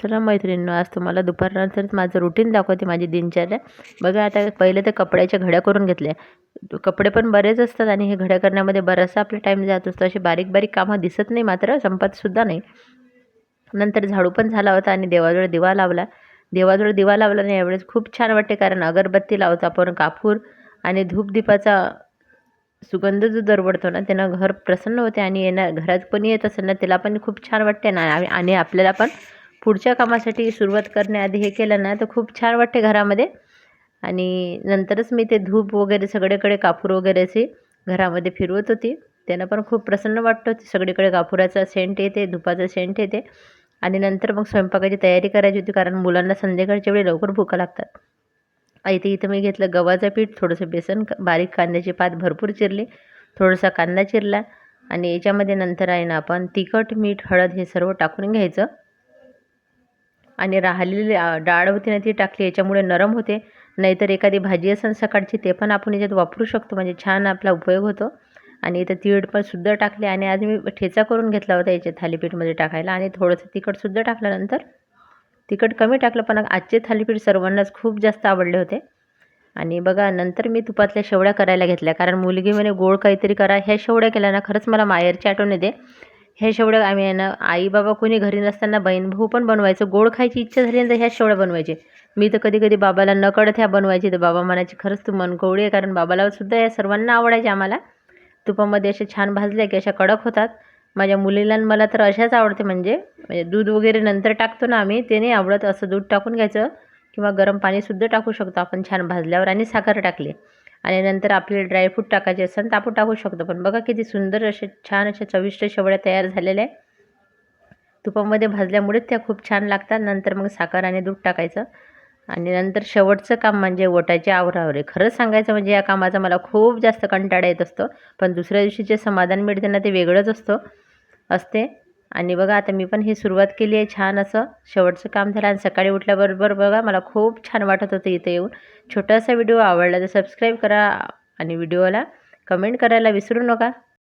चला मैत्रिणींनो आज तुम्हाला दुपारनंतर माझं रुटीन दाखवते माझी दिनचर्या. बघा आता पहिले तर कपड्याच्या घड्या करून घेतल्या. कपडे पण बरेच असतात आणि हे घड्या करण्यामध्ये बराचसा आपला टाईम जात असतो. अशी बारीक बारीक कामं दिसत नाही मात्र संपतसुद्धा नाही. नंतर झाडू पण झाला होता आणि देवाजवळ दिवा लावला. देवाजवळ दिवा लावला नाही यावेळेस खूप छान वाटते कारण अगरबत्ती लावतो आपण कापूर आणि धूपदीपाचा सुगंध जो दरवडतो ना त्यानं घर प्रसन्न होते आणि येणार घरात पण येत असेल ना त्याला पण खूप छान वाटते ना आणि आपल्याला पण पुढच्या कामासाठी सुरुवात करण्याआधी हे केलं ना तर खूप छान वाटते घरामध्ये. आणि नंतरच मी ते धूप वगैरे सगळीकडे कापूर वगैरे असे घरामध्ये फिरवत होती. त्यानं पण खूप प्रसन्न वाटतं सगळीकडे कापुराचा सेंट येते धुपाचा सेंट येते. आणि नंतर मग स्वयंपाकाची तयारी करायची होती कारण मुलांना संध्याकाळच्या वेळी लवकर भुका लागतात. इथे इथं मी घेतलं गव्हाचं पीठ थोडंसं बेसन बारीक कांद्याची पात भरपूर चिरली थोडासा कांदा चिरला. आणि याच्यामध्ये नंतर आहे ना आपण तिखट मीठ हळद हे सर्व टाकून घ्यायचं. आणि राहिलेली डाळ होती ना ती टाकली याच्यामुळे नरम होते. नाहीतर एखादी भाजी असेल सकाळची ते पण आपण याच्यात वापरू शकतो. म्हणजे छान आपला उपयोग होतो. आणि इथं तीळ पण सुद्धा टाकले आणि आज मी ठेचा करून घेतला होता याच्या थालीपीठमध्ये टाकायला. आणि थोडंसं तिखटसुद्धा टाकल्यानंतर तिखट कमी टाकलं पण आजचे थालीपीठ सर्वांनाच खूप जास्त आवडले होते. आणि बघा नंतर मी तुपातल्या शेवड्या करायला घेतल्या. कारण मुलगी म्हणे गोड काहीतरी करा. ह्या शेवड्या केल्या ना खरंच मला मायरची आठवण येते. ह्या शेवड्या आम्ही आहे ना आई बाबा कोणी घरी नसताना बहीण भाऊ पण बनवायचं. गोड खायची इच्छा झाली तर ह्या शेवड्या बनवायचे. मी तर कधी कधी बाबाला न कळत ह्या बनवायची तर बाबा म्हणायची खरंच तू मनकोवडी आहे कारण बाबाला सुद्धा या सर्वांना आवडायचे आम्हाला. तुपामध्ये असे छान भाजल्या की अशा कडक होतात. माझ्या मुलीला मला तर अशाच आवडते म्हणजे म्हणजे दूध वगैरे नंतर टाकतो ना आम्ही ते नाही आवडत. असं दूध टाकून घ्यायचं किंवा गरम पाणीसुद्धा टाकू शकतो आपण छान भाजल्यावर आणि साखर टाकली. आणि नंतर आपले ड्रायफ्रूट टाकायचे असेल तर आपण टाकू शकतो. पण बघा किती सुंदर असे छान अशा चविष्ट शेवड्या तयार झालेल्या आहे तुपामध्ये भाजल्यामुळेच त्या खूप छान लागतात. नंतर मग साखर आणि दूध टाकायचं. आणि नंतर शेवटचं काम म्हणजे ओटाचे आवरावरे. खरंच सांगायचं म्हणजे या कामाचा मला खूप जास्त कंटाळा येत असतो. पण दुसऱ्या दिवशी जे समाधान मिळते ना ते वेगळंच असतो असते. आणि बघा आता मी पण ही सुरुवात केली आहे छान असं. शेवटचं काम झालं आणि सकाळी उठल्याबरोबर बघा मला खूप छान वाटत होतं इथे येऊन. छोटासा व्हिडिओ आवडला तर सबस्क्राईब करा आणि व्हिडिओला कमेंट करायला विसरू नका.